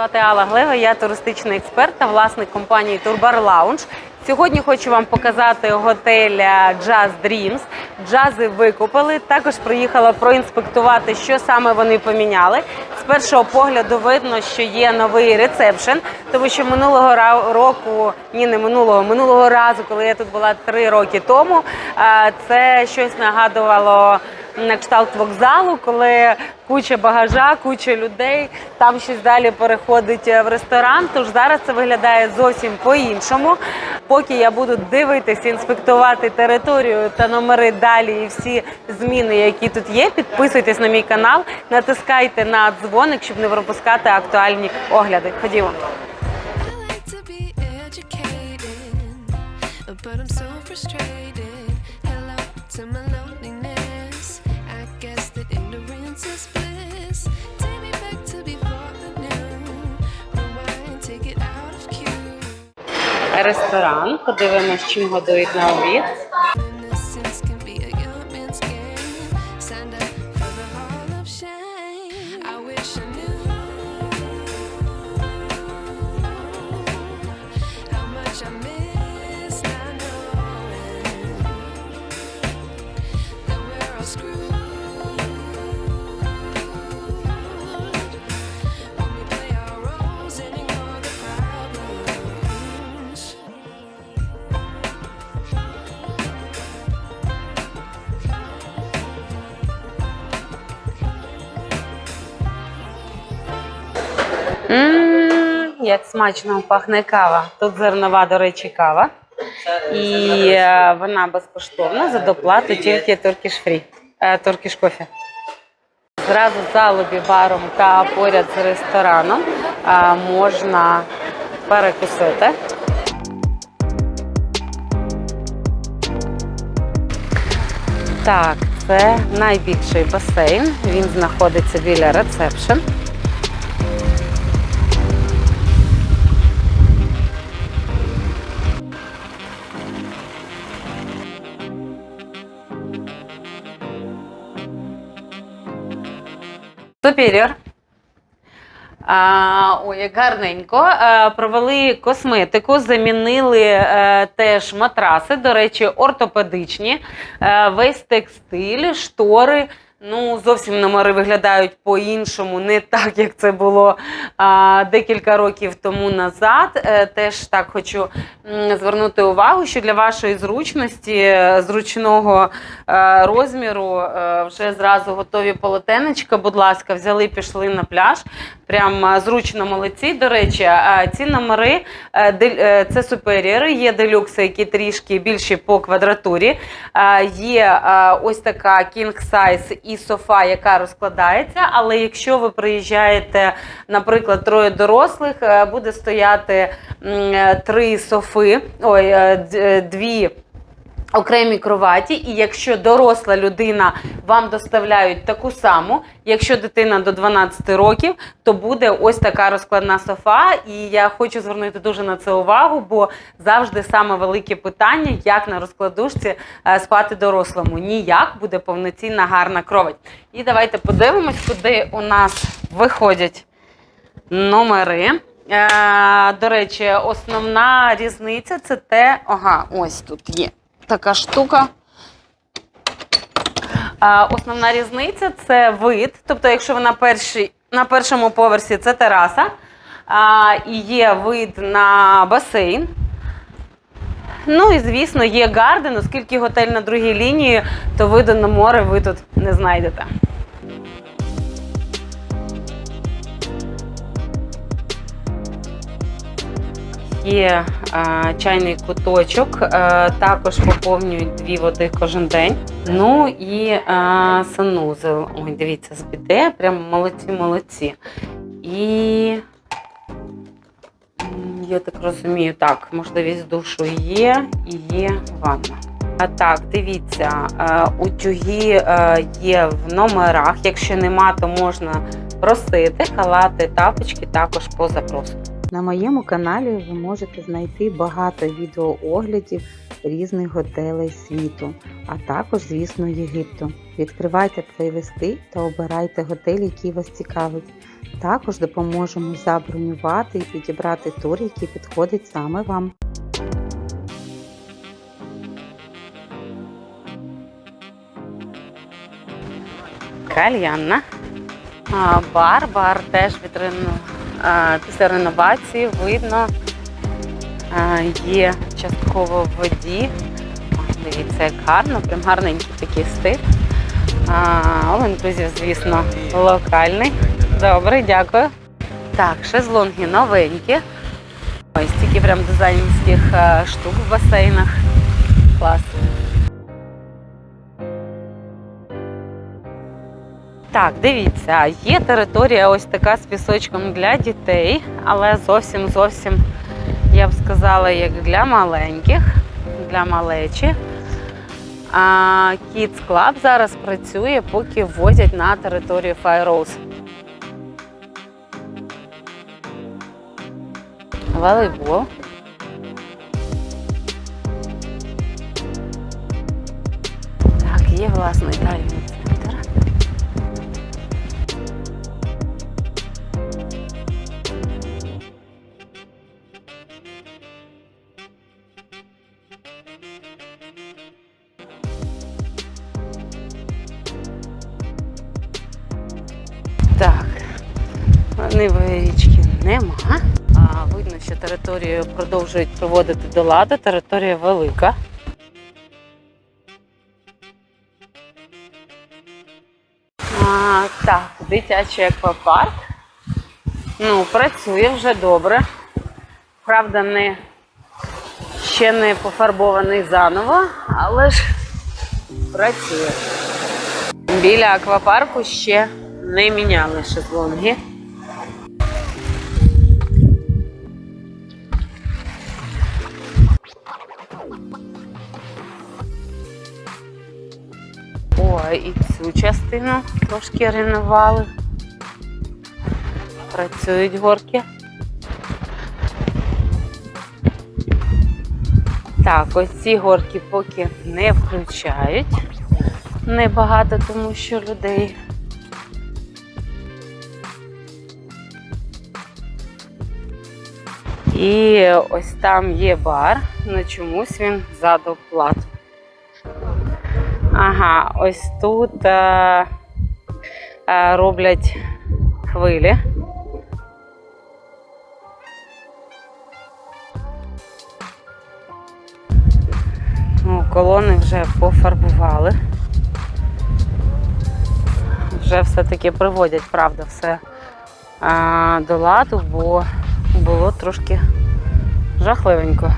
звати Алла Глега, я туристичний експерт та власник компанії Турбар Лаунж. Сьогодні хочу вам показати готель е, Jazz Dreams. Джази викупили. Також приїхала проінспектувати, що саме вони поміняли. З першого погляду видно, що є новий рецепшн, тому що минулого року, ні, не минулого, минулого разу, коли я тут була три роки тому, е, це щось нагадувало на кшталт вокзалу, коли куча багажа, куча людей, там щось далі переходить е, в ресторан. Тож зараз це виглядає зовсім по-іншому. Поки я буду дивитися, інспектувати територію та номери далі і всі зміни, які тут є, підписуйтесь на мій канал, натискайте на дзвоник, щоб не пропускати актуальні огляди. Ходімо. But I'm so frustrated. Ресторан, подивимось, чим годують на обід. Мм, як смачно пахне кава. Тут зернова, до речі, кава. І е, вона безкоштовна за доплату тільки Turkish Free, е, Turkish Coffee. Зразу за лобі-баром та поряд з рестораном е, можна перекусити. Так, це найбільший басейн. Він знаходиться біля ресепшн. Superior. А, ой, гарненько. А, провели косметику, замінили а, теж матраси, до речі, ортопедичні, а, весь текстиль, штори. Ну, зовсім номери виглядають по-іншому, не так, як це було а, декілька років тому назад. Е, теж так хочу звернути увагу, що для вашої зручності, е, зручного е, розміру, вже зразу готові полотенечка. Будь ласка, взяли, пішли на пляж. Прям зручно молодці. До речі, ці номери е, е, це суперіори, є делюкси, які трішки більші по квадратурі. Є ось така king size і софа, яка розкладається. Але якщо ви приїжджаєте, наприклад, троє дорослих, е, буде стояти три софи, ой, дві. Окремі кроваті, і якщо доросла людина вам доставляють таку саму, якщо дитина до 12 років, то буде ось така розкладна софа. І я хочу звернути дуже на це увагу, бо завжди саме велике питання, як на розкладушці е, спати дорослому. Ніяк буде повноцінна гарна кровать. І давайте подивимось, куди у нас виходять номери. Е, до речі, основна різниця це те, ага, ось тут є така штука. Основна різниця це вид. Тобто, якщо ви на, першій, на першому поверсі це тераса, і є вид на басейн. Ну і звісно, є гарден, оскільки готель на другій лінії, то виду на море ви тут не знайдете. Є е, чайний куточок, е, також поповнюють дві води кожен день. Ну і е, санузел. Ой, дивіться, з біде, прям молодці, молодці. І я так розумію, так, можливість душу є і є ванна. А так, дивіться, утюги є в номерах. Якщо нема, то можна просити. Халати, тапочки також по запросу. На моєму каналі ви можете знайти багато відеооглядів різних готелей світу, а також, звісно, Єгипту. Відкривайте плейлисти та обирайте готель, який вас цікавить. Також допоможемо забронювати і підібрати тур, який підходить саме вам. Кальянна. Бар, бар теж від після реновації видно. Є частково в воді. Дивіться, як гарно, прям гарненький такий стиль. All inclusive, звісно, локальний. Добре, дякую. Так, шезлонги новенькі. Ось стільки прям дизайнерських штук в басейнах. Клас. Так, дивіться, є територія ось така з пісочком для дітей, але зовсім зовсім, я б сказала, як для маленьких, для малечі. А Kids Club зараз працює, поки ввозять на територію Rose. Волейбол. Так, є власний дайвінг Нивої річки нема. А, видно, що територію продовжують проводити до ладу. Територія велика. А, так, дитячий аквапарк. Ну, працює вже добре. Правда, не ще не пофарбований заново, але ж працює. Біля аквапарку ще не міняли шезлонги. І цю частину трошки реновували. Працюють горки. Так, ось ці горки поки не включають. Небагато, тому що людей. І ось там є бар, але чомусь він за доплату. Ага, ось тут е, е, роблять хвилі. Ну, колони вже пофарбували. Вже все-таки приводять, правда, все а, до ладу, бо було трошки жахливенько.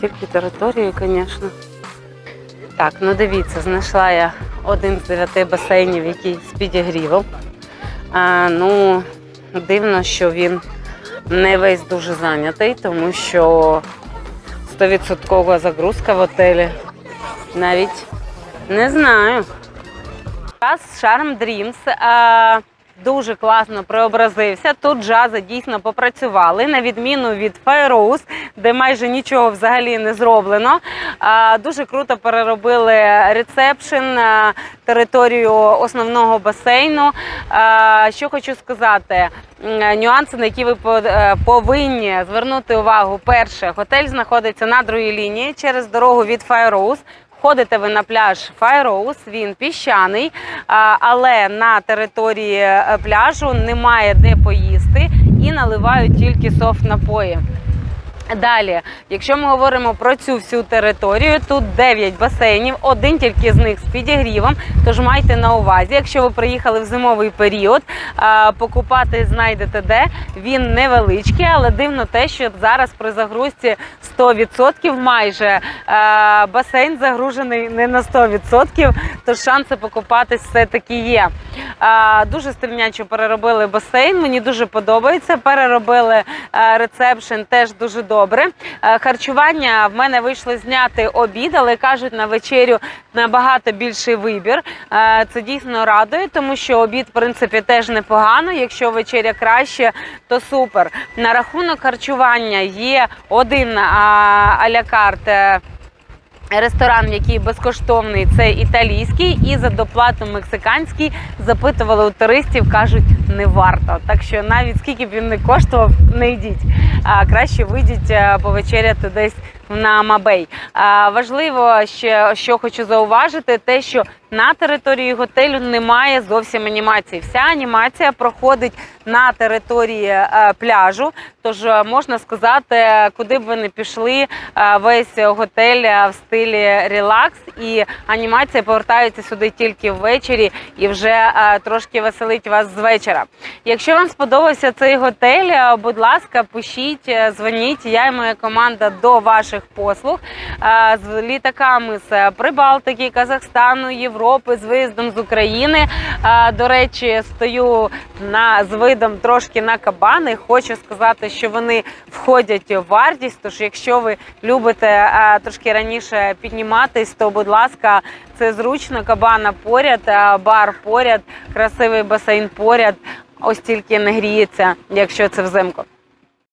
Стільки території, звісно. Так, ну дивіться, знайшла я один з дев'яти басейнів, який з підігрівом. А, ну, дивно, що він не весь дуже зайнятий, тому що 100% загрузка в готелі. Навіть не знаю. Раз Charm Dreams е, дуже класно преобразився. Тут джази дійсно попрацювали, на відміну від Fire де майже нічого взагалі не зроблено. Дуже круто переробили ресепшн, е, територію основного басейну. Що хочу сказати, нюанси, на які ви е, повинні звернути увагу. Перше, готель знаходиться на другій лінії через дорогу від Rose. Ходите ви на пляж Файроуз, він піщаний, але на території е, пляжу немає де поїсти і наливають тільки софт напої. Далі, якщо ми говоримо про цю всю територію, тут 9 басейнів, один тільки з них з підігрівом. Тож майте на увазі, якщо ви приїхали в зимовий період, покупати знайдете де. Він невеличкий, але дивно те, що зараз при загрузці 100% майже басейн загружений не на 100%, тож шанси покупатись все-таки є. Дуже стильнячо переробили басейн. Мені дуже подобається. Переробили рецепшн теж дуже добре. Е, Харчування в мене вийшло зняти обід, але кажуть, на вечерю набагато більший вибір. Е, Це дійсно радує, тому що обід, в принципі, теж непогано. Якщо вечеря краще, то супер. На рахунок харчування є один а, а-ля карт. е, Ресторан, який безкоштовний, це італійський, і за доплату мексиканський запитували у туристів, кажуть, не варто. Так що навіть скільки б він не коштував, не йдіть. А краще вийдіть е, повечеряти десь на Мабей. А, важливо ще, що хочу зауважити, те, що на території готелю немає зовсім анімації. Вся анімація проходить на території е, пляжу. Тож е, можна сказати, куди б ви не пішли, е, весь готель в стилі релакс, і анімація повертається сюди тільки ввечері і вже трошки веселить вас з вечора. Якщо вам сподобався цей готель, будь ласка, пишіть, дзвоніть. Я і моя команда до ваших послуг з літаками з Прибалтики, Казахстану, Європи, з виїздом з України. До речі, стою на з видом трошки на кабани. Хочу сказати, що вони входять в вартість. Тож, якщо ви любите е, трошки раніше підніматись, то будь ласка, це зручно. Кабана поряд, е, бар поряд, красивий басейн поряд. Ось тільки не гріється, якщо це взимку.